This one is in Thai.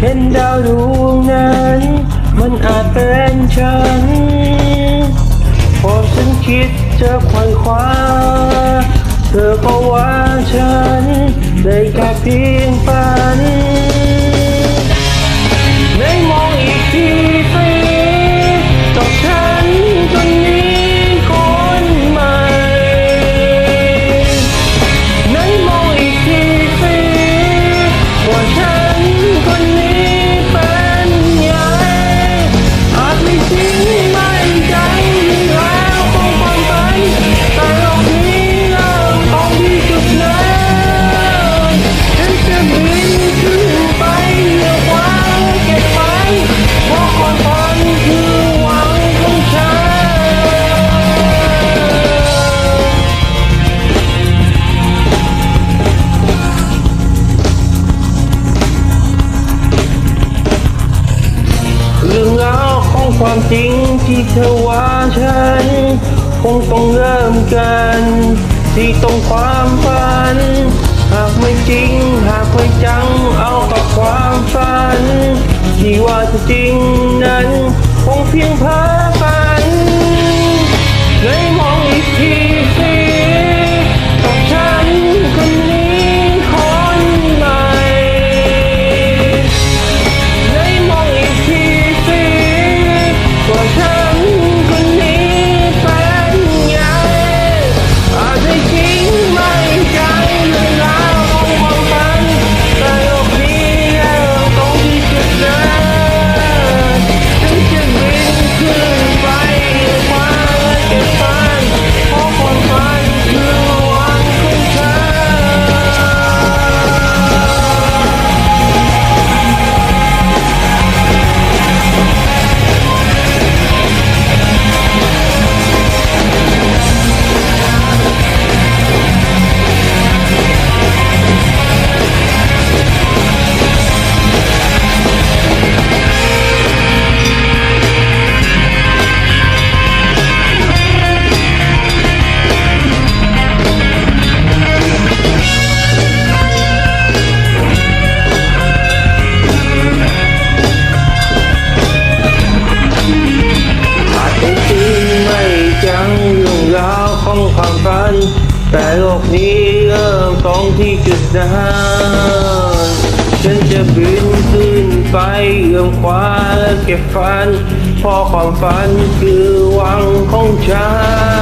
เห็นดาวดวงนั้น มันอาจเป็นฉันพอฉันคิดจะควยคว้า เธอก็ว่าฉัน ได้แค่เพียงฝัน ความจริงที่เธอว่าฉัน คงต้องเริ่มกัน ที่ตรงความฝัน หากไม่จริง หากไม่จังเอากับความฝัน ที่ว่าจะจริงามฝันแต่โลกนี้เริ่มตรงที่จุดนั้นฉันจะบินขึ้นไปเอื้อมคว้าและเก็บฝันเพราะความฝันคือหวังของฉัน